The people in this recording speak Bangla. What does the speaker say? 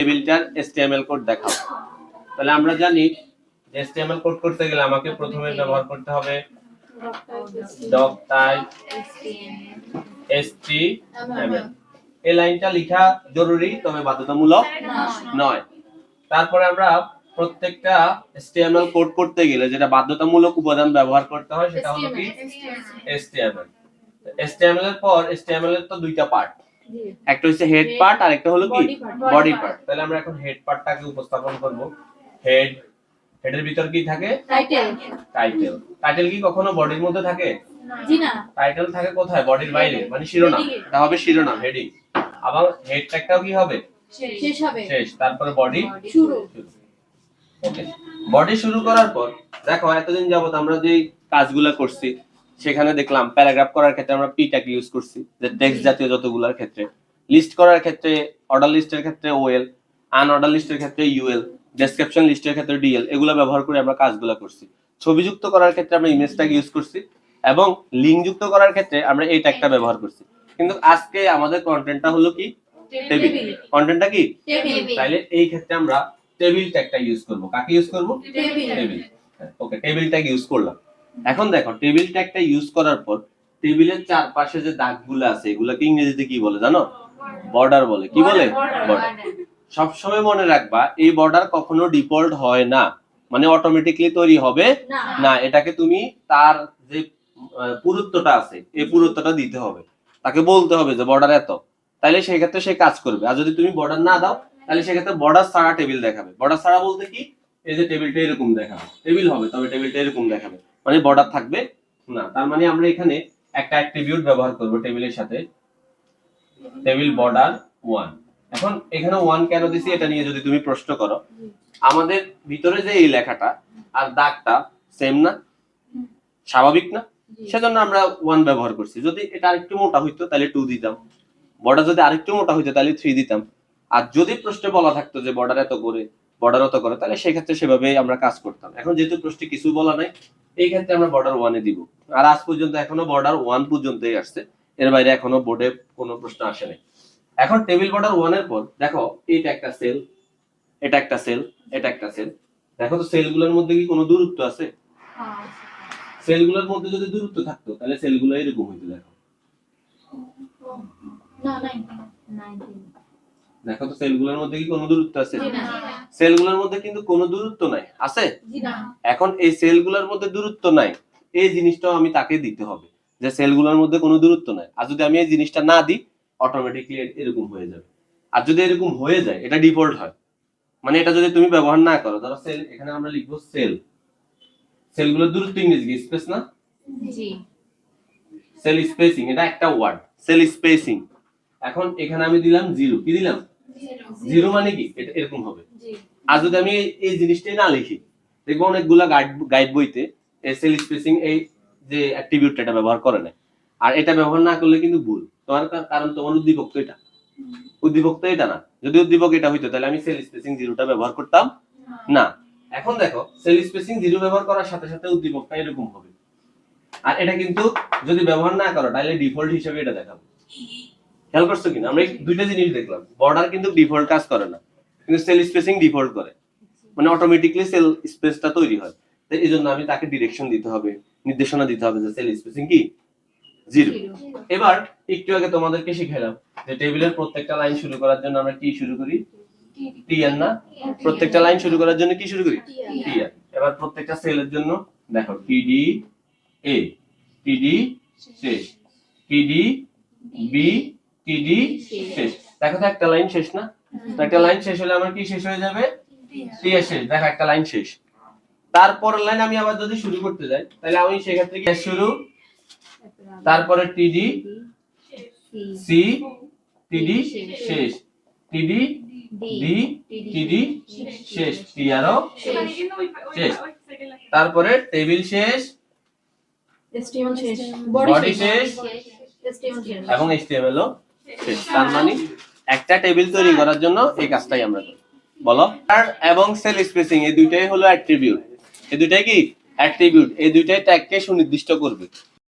টেবিলটার HTML কোড দেখাও। তাহলে আমরা জানি যে HTML কোড করতে গেলে আমাকে প্রথমে ব্যবহার করতে হবে ডক টাইপ HTML এই লাইনটা লেখা জরুরি তবে বাধ্যতামূলক নয়। তারপরে আমরা প্রত্যেকটা HTML কোড করতে গেলে যেটা বাধ্যতামূলক উপাদান ব্যবহার করতে হয় সেটা হলো কি? HTML এসটিএমএল এর পর এসটিএমএল এর তো দুইটা পার্ট একটা হচ্ছে হেড পার্ট আর একটা হলো কি? বডি পার্ট তাহলে আমরা এখন হেড পার্টটাকে উপস্থাপন করব। হেড হেডের ভিতর কি থাকে? টাইটেল টাইটেল টাইটেল কি কখনো বডির মধ্যে থাকে? জি না। টাইটেল থাকে কোথায়? বডির বাইরে মানে শিরোনাম। এটা হবে শিরোনাম হেডিং আবার হেড ট্যাগটাও কি হবে? শেষ। হবে। শেষ। তারপরে বডি শুরু। ওকে বডি শুরু করার পর দেখো এতদিন যাবত আমরা যে কাজগুলো করছি সেখানে দেখলাম প্যারাগ্রাফ করার ক্ষেত্রে আমরা পি ট্যাগ ইউজ করছি যে টেক্সট জাতীয় যতগুলোর ক্ষেত্রে। লিস্ট করার ক্ষেত্রে অর্ডার লিস্টের ক্ষেত্রে ওএল আন অর্ডার লিস্টের ক্ষেত্রে ইউএল ডেসক্রিপশন লিস্টের ক্ষেত্রে ডিএল এগুলো ব্যবহার করে আমরা কাজগুলো করছি। ছবি যুক্ত করার ক্ষেত্রে আমরা ইমেজ ট্যাগ ইউজ করছি এবং লিঙ্ক যুক্ত করার ক্ষেত্রে আমরা এই ট্যাগটা ব্যবহার করছি। কিন্তু আজকে আমাদের কন্টেন্টটা হলো কি? টেবিল। কন্টেন্টটা কি? টেবিল তাইলে এই ক্ষেত্রে আমরা টেবিল ট্যাগটা ইউজ করব। কাকে ইউজ করব? Table table okay table tag use করলাম। এখন দেখো টেবিল ট্যাগটা ইউজ করার পর টেবিলের চারপাশে যে দাগগুলো আছে এগুলোকে ইংরেজিতে কি বলে জানো? বর্ডার বলে। কি বলে? বর্ডার সবসময় মনে রাখবা এই বর্ডার কখনো ডিফল্ট হয় না। মানে অটোমেটিকলি তৈরি হবে না। এটাকে তুমি তার যে পুরুত্বটা আছে এই পুরুত্বটা দিতে হবে। তাকে বলতে হবে যে বর্ডার এত। তাহলে সেই ক্ষেত্রে সে কাজ করবে। আর যদি তুমি বর্ডার না দাও তাহলে সেক্ষেত্রে বর্ডার ছাড়া টেবিল দেখাবে। বর্ডার ছাড়া বলতে কি? এই যে টেবিলটা এরকম দেখাবে। টেবিল হবে তবে টেবিলটা এরকম দেখাবে। মানে বর্ডার থাকবে। না তার মানে আমরা এখানে একটা অ্যাট্রিবিউট ব্যবহার করব টেবিলের সাথে। টেবিল বর্ডার ওয়ান এখন এখানে ওয়ান কেন দিছি এটা নিয়ে যদি তুমি প্রশ্ন করো। আমাদের ভিতরে যে এই লেখাটা আর দাগটা সেম না? স্বাভাবিক না? সেজন্য আমরা ওয়ান ব্যবহার করছি। যদি এটা আরেকটু মোটা হইতো তাহলে টু দিতাম। বর্ডার যদি আরেকটু মোটা হইতো তাহলে থ্রি দিতাম। আর যদি প্রশ্নে বলা থাকতো যে বর্ডার এত করে বর্ডার অত করে তাহলে সেক্ষেত্রে সেভাবেই আমরা কাজ করতাম। এখন যেহেতু প্রশ্নে কিছু বলা নাই এই ক্ষেত্রে আমরা বর্ডার ওয়ানে দিব। আর আজ পর্যন্ত এখনও বর্ডার ওয়ান পর্যন্তই আসছে। এর বাইরে এখনও বোর্ডে কোনো প্রশ্ন আসে নাই। এখন টেবিল বর্ডার ওয়ানের পর দেখো এটা একটা সেল এটা একটা সেল এটা একটা সেল দেখো তো সেলগুলোর মধ্যে কি কোনো দূরত্ব আছে? সেলগুলোর মধ্যে যদি দূরত্ব থাকতো তাহলে সেলগুলো এরকম হইতো দেখো। না নাই। দেখো তো সেলগুলোর মধ্যে কি কোনো দূরত্ব আছে? সেলগুলোর মধ্যে কিন্তু কোনো দূরত্ব নাই। আছে? এখন এই সেলগুলোর মধ্যে দূরত্ব নাই। এই জিনিসটাও আমি তাকে দিতে হবে যে সেলগুলোর মধ্যে কোনো দূরত্ব নাই। আর যদি আমি এই জিনিসটা না দিই অটোমেটিকলি এরকম হয়ে যাবে। আর যদি এরকম হয়ে যায় এটা ডিফল্ট হয়। মানে এটা যদি তুমি ব্যবহার না করো ধরো সেল এখানে আমরা লিখব সেল। সেলগুলোর দূরত্ব ইংরেজি স্পেস না? সেল স্পেসিং এটা একটা ওয়ার্ড। Sell spacing. এখন এখানে আমি দিলাম জিরো। কি দিলাম? জিরো মানে কি? এটা এরকম হবে। আর যদি আমি এই- জিনিসটাই না লিখি দেখব অনেকগুলা গাইড গাইড বইতে সেল স্পেসিং এই যে অ্যাট্রিবিউটটা এটা ব্যবহার করে না আর এটা ব্যবহার না করলে কিন্তু ভুল। তোমার কারণ তোমার উদ্দীপক তো এটা। উদ্দীপক তো এটা না। যদি উদ্দীপক এটা হইতো তাহলে আমি সেল স্পেসিং জিরোটা ব্যবহার করতাম। না। এখন দেখো সেল স্পেসিং জিরো ব্যবহার করার সাথে সাথে উদ্দীপকটা এরকম হবে। আর এটা কিন্তু যদি ব্যবহার না করো তাহলে ডিফল্ট হিসেবে এটা দেখাবো। খেয়াল করছ কিনা? আমরা এই দুইটা জিনিস দেখলাম। বর্ডার কিন্তু ডিফল্ট কাজ করে না। কিন্তু সেল স্পেসিং ডিফল্ট করে। মানে অটোমেটিকলি সেল স্পেসটা তৈরি হয়। তো এই জন্য আমি তাকে ডিরেকশন দিতে হবে নির্দেশনা দিতে হবে যে সেল স্পেসিং কি? জিরো এবার একটু আগে তোমাদেরকে শিখাইলাম যে টেবিলের প্রত্যেকটা লাইন শুরু করার জন্য আমরা কি শুরু করি? টি এন না? প্রত্যেকটা লাইন শুরু করার জন্য কি শুরু করি? টি এন এবার প্রত্যেকটা সেলের জন্য দেখো টিডি এ টিডি শেষ টিডি বি টিডি শেষ। দেখো তো একটা লাইন শেষ না? তো একটা লাইন শেষ হলে আমার কি শেষ হয়ে যাবে? টি এর শেষ। দেখো একটা লাইন শেষ। তারপর লাইন আমি আবার যদি শুরু করতে যাই তাহলে আমি সেক্ষেত্রে কি শুরু? তারপরে টিডি সি টিডি শেষ। টিডি ডি টিডি শেষ। টি আরও শেষ। তারপরে টেবিল শেষ। বডি শেষ। এবং এইচটিএমএল ও শেষ তার মানে একটা টেবিল তৈরি করার জন্য এই কাজটাই আমরা করি। বলো? আর এবং সেল স্পেসিং এই দুইটাই হলো অ্যাট্রিবিউট এই দুইটাই কি? অ্যাট্রিবিউট এই দুইটাই ট্যাগকে সুনির্দিষ্ট করবে।